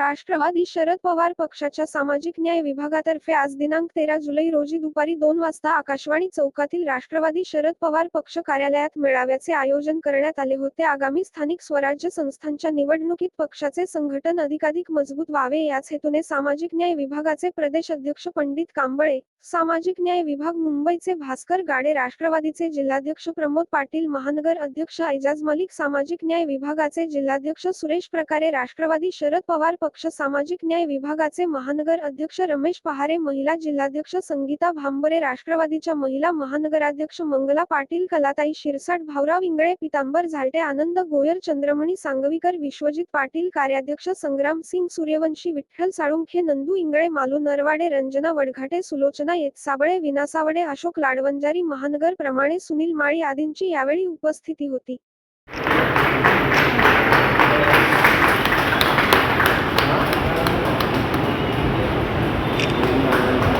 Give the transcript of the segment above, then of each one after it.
राष्ट्रवादी शरद पवार पक्षाच्या सामाजिक न्याय विभागातर्फे आज दिनांक तेरा जुलै रोजी दुपारी दोन वाजता आकाशवाणी चौकातील राष्ट्रवादी शरद पवार पक्ष कार्यालयात मेळाव्याचे आयोजन करण्यात आले होते. आगामी स्थानिक स्वराज्य संस्थांच्या निवडणुकीत पक्षाचे संघटन अधिकाधिक मजबूत व्हावे याच हेतूने सामाजिक न्याय विभागाचे प्रदेश अध्यक्ष पंडित कांबळे सामाजिक न्याय विभाग मुंबईचे भास्कर गाडे राष्ट्रवादीचे जिल्हाध्यक्ष प्रमोद पाटील महानगर अध्यक्ष ऐजाज मलिक सामाजिक न्याय विभागाचे जिल्हाध्यक्ष सुरेश प्रकारे राष्ट्रवादी शरद पवार पक्ष सामाजिक न्याय विभागाचे महानगर अध्यक्ष रमेश पहारे महिला जिल्हाध्यक्ष संगीता भांबरे राष्ट्रवादीच्या महिला महानगराध्यक्ष मंगला पाटील कलाताई शिरसाट भाऊराव इंगळे पितांबर झालटे आनंद गोयर चंद्रमणी सांगवीकर विश्वजित पाटील कार्याध्यक्ष संग्राम सिंग सूर्यवंशी विठ्ठल साळुंखे नंदू इंगळे मालू नरवाडे रंजना वडघाटे सुलोचना येतसाबळे विनासावडे अशोक लाडवंजारी महानगर प्रमाणे सुनील माळी आदींची यावेळी उपस्थिती होती. ओके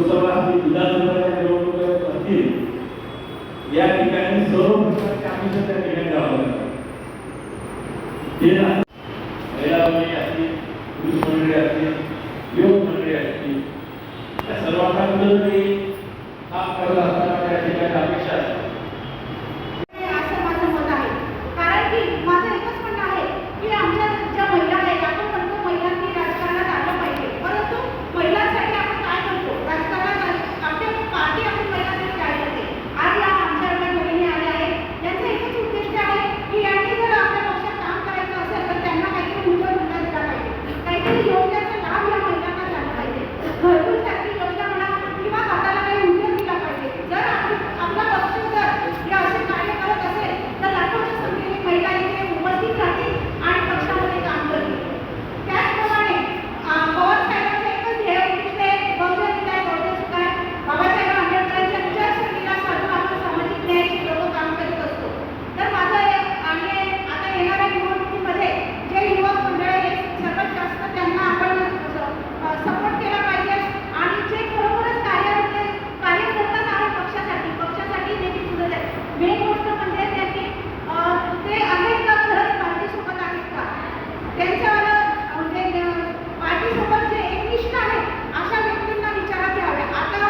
लोकसभा असतील विधानसभेच्या निवडणुका असतील या ठिकाणी सर्व प्रकारच्या आमिष त्या ठिकाणी द्यावं लागतं हे ना महिला मंडळी असतील पुरुष मंडळी असतील युवक मंडळी असतील त्या सर्वांना कुठंतरी हा करत असताना त्या ठिकाणी अपेक्षा असते असं माझं मत आहे कारण की माझं एकच म्हणणं आहे की आमच्या ज्या महिला आहेत आपण म्हणतो महिलांनी राजकारणात आलं पाहिजे परंतु महिलांसाठी आपण काय करतो राजकारणात आलं- आपल्या पार्टी आपण महिलांसाठी काय करते आज या आमच्या एवढ्या बहिणी आल्या आहेत यांचं एकच उद्दिष्ट आहे की यांनी जर आपल्या पक्षात काम करायचं असेल तर त्यांना काहीतरी उद्योग धंदा दिला पाहिजे काहीतरी योजनेचा लाभ या महिलांना झाला पाहिजे घरकुलसाठी योजना म्हणा किंवा हाताला काही उद्योग दिला पाहिजे जर आपली आपला पक्ष जर हे असे कार्य करत असेल तर लाखोच्या संख्येने महिला इथे उपस्थित राहतील आणि पक्षामध्ये काम करतील त्याचप्रमाणे अं, पवार साहेबांचं एकच ध्येय उद्दिष्ट आहे बहुजन हिताय बहुजन सुखाय बाबासाहेब आंबेडकरांच्या विचारसरणीला साधून आपण सामाजिक न्यायाचे लोक काम करत असतो तर माझं हे आणि आता येणाऱ्या निवडणुकीमध्ये जे युवक मंडळ आहे सर्वात जास्त त्यांना आपण सपोर्ट केला पाहिजे आणि जे खरोखरच कार्य कार्य करतात आहे पक्षासाठी पक्षासाठी देखील सुद्धा आहे मेन गोष्ट म्हणजे त्यांनी अं, ते आहेत का खरंच पार्टीसोबत आहेत का त्यांच्यावर म्हणजे पार्टीसोबत जे एकनिष्ठ आहेत अशा व्यक्तींना विचारात घ्यावे आता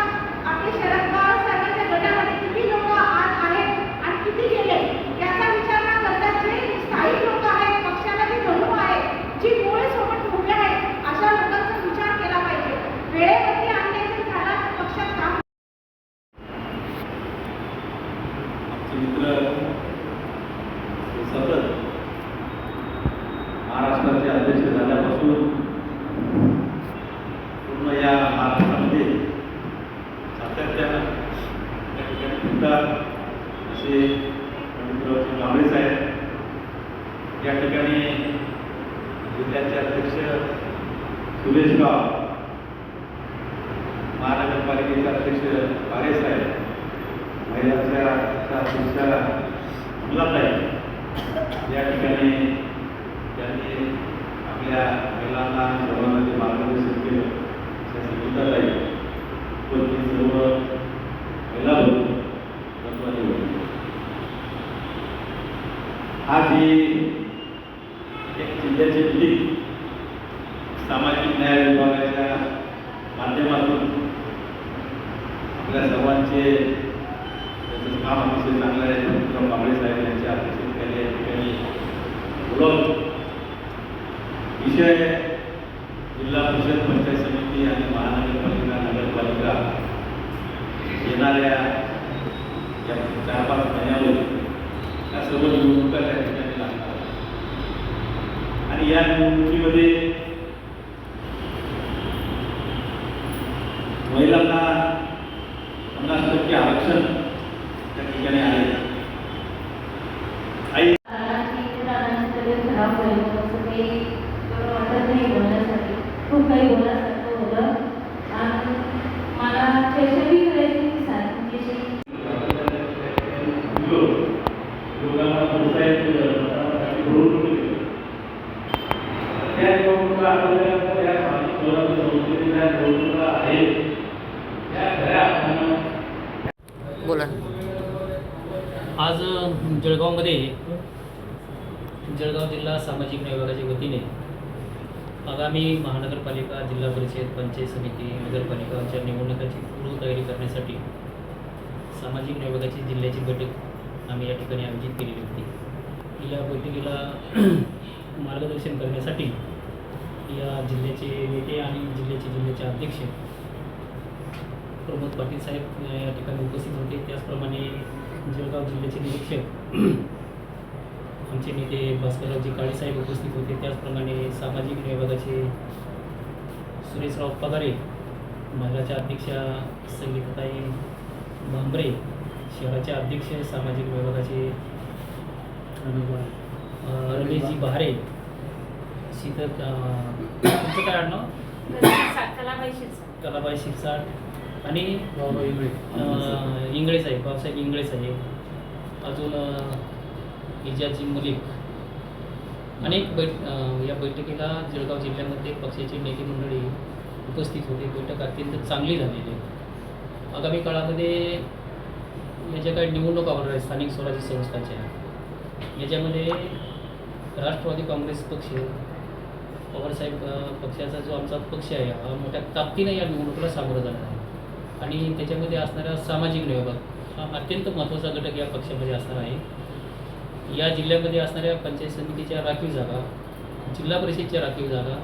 आपले शरद पवार साहेबांच्या गटामध्ये किती लोक आज आहेत आणि किती गेले याचा विचार न करता जे स्थायिक लोक आहेत पक्षाला जे जणू आहे जी मुळे सोबत उभे आहेत अशा लोकांचा विचार केला पाहिजे वेळेवरती आणण्याचे झाला तर पक्षात काम आमचे मित्र सतत महाराष्ट्राचे अध्यक्ष झाल्यापासून पूर्ण या महाराष्ट्रामध्ये सातत्यानं त्या ठिकाणी फिरतात असे मित्र कांबळे साहेब या ठिकाणी जिल्ह्याचे अध्यक्ष सुरेश गाव महानगरपालिकेचे अध्यक्ष पारे साहेब महिलांच्या असा संस्कार मुलाचा आहे या ठिकाणी त्यांनी आपल्या महिलांना सर्वांना जे मार्गदर्शन केलं त्या संगीताताई पण ते सर्व महिला महत्त्वाचे होते होती. आज ही एक जिल्ह्याची मीटिंग सामाजिक न्याय विभागाच्या माध्यमातून आपल्या सर्वांचे काम अतिशय चांगलं आहे. विक्रम बांबळे साहेब यांच्या अध्यक्षतेखाली या ठिकाणी बोलत विषय जिल्हा परिषद पंचायत समिती आणि महानगरपालिका नगरपालिका येणाऱ्या या चार पाच महिन्यावर या सर्व निवडणुका त्या ठिकाणी लागतात आणि या निवडणुकीमध्ये महिलांना पन्नास टक्के आरक्षण ठिकाणी आले आई काही खूप काही होतं आणि मला करायची लोकांना प्रोत्साहित केलं त्या निवडणुका आपल्याला स्वराज्य संस्थेच्या निवडणुका आहेत. त्या खऱ्या बोला. आज जळगावमध्ये जळगाव जिल्हा सामाजिक न्याय विभागाच्या वतीने आगामी महानगरपालिका जिल्हा परिषद पंचायत समिती नगरपालिकाच्या निवडणुकाची पूर्वतयारी करण्यासाठी सामाजिक न्याय विभागाची जिल्ह्याची बैठक आम्ही या ठिकाणी आयोजित केलेली होती. या बैठकीला मार्गदर्शन करण्यासाठी या जिल्ह्याचे नेते आणि जिल्ह्याचे जिल्ह्याचे अध्यक्ष प्रमोद पाटील साहेब या ठिकाणी उपस्थित होते. त्याचप्रमाणे जळगाव जिल्ह्याचे निरीक्षक. आमचे नेते भास्कररावजी काळे साहेब उपस्थित होते. त्याचप्रमाणे सामाजिक विभागाचे सुरेशराव पगारे महिलाच्या अध्यक्षा संगीताताई भांबरे शहराचे अध्यक्ष सामाजिक विभागाचे रमेशजी बहारे शीतल तुमचं काय आडनाव? कलाबाई शिरसाट. आणि अं, इंगळे साहेब बाबासाहेब इंगळे साहेब अजून इजाजी मलिक. अनेक बैठ या बैठकीला जळगाव जिल्ह्यामध्ये पक्षाचे नेते मंडळी उपस्थित होते. बैठक अत्यंत चांगली झालेली आहे. आगामी काळामध्ये या ज्या काही निवडणुका होणार आहेत स्थानिक स्वराज्य संस्थांच्या. याच्यामध्ये राष्ट्रवादी काँग्रेस पक्ष पवारसाहेब पक्षाचा जो आमचा पक्ष आहे हा मोठ्या ताकदीनं या निवडणुकीला सामोरं जाणार आहे. आणि त्याच्यामध्ये असणारा सामाजिक न्याय विभाग हा अत्यंत महत्त्वाचा घटक या पक्षामध्ये असणार आहे. या जिल्ह्यामध्ये असणाऱ्या पंचायत समितीच्या राखीव जागा जिल्हा परिषदच्या राखीव जागा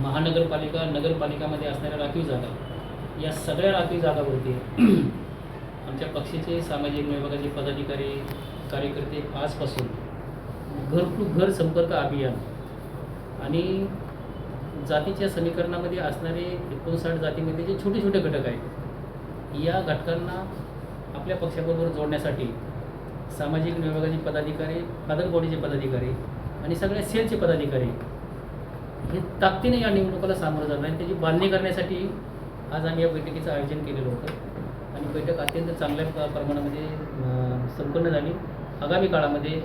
महानगरपालिका नगरपालिकामध्ये असणाऱ्या राखीव जागा या सगळ्या राखीव जागावरती आमच्या पक्षाचे सामाजिक विभागाचे पदाधिकारी कार्यकर्ते आजपासून घर टू घर संपर्क अभियान आणि जातीच्या समीकरणामध्ये असणारे एकोणसाठ जातीमध्ये जे छोटे छोटे घटक आहेत या घटकांना आपल्या पक्षाबरोबर जोडण्यासाठी सामाजिक विभागाचे पदाधिकारी कादरबोडीचे पदाधिकारी आणि सगळ्या सेलचे पदाधिकारी हे ताकदीने या निवडणुकाला सामोरं जात आणि त्याची बांधणी करण्यासाठी आज आम्ही या बैठकीचं आयोजन केलेलं होतं. आणि बैठक अत्यंत चांगल्या प्रमाणामध्ये संपन्न झाली. आगामी काळामध्ये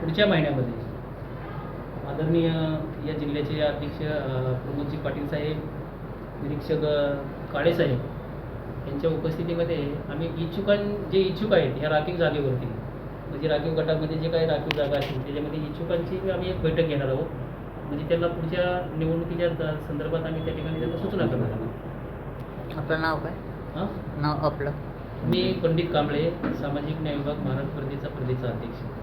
पुढच्या महिन्यामध्ये आदरणीय या जिल्ह्याचे अध्यक्ष प्रमोदजी पाटील साहेब निरीक्षक अ, काळे साहेब यांच्या उपस्थितीमध्ये आम्ही इच्छुकां जे इच्छुक आहेत ह्या राखीव जागेवरती म्हणजे राखीव गटामध्ये जे काही राखीव जागा असतील त्याच्यामध्ये इच्छुकांची आम्ही एक बैठक घेणार आहोत. म्हणजे त्यांना पुढच्या निवडणुकीच्या संदर्भात आम्ही त्या ठिकाणी त्यांना सूचना करणार आहोत. आपलं नाव काय? हां? नाव आपलं. मी पंडित कांबळे सामाजिक न्याय विभाग महाराष्ट्र प्रदेशचा प्रदेशचा अध्यक्ष.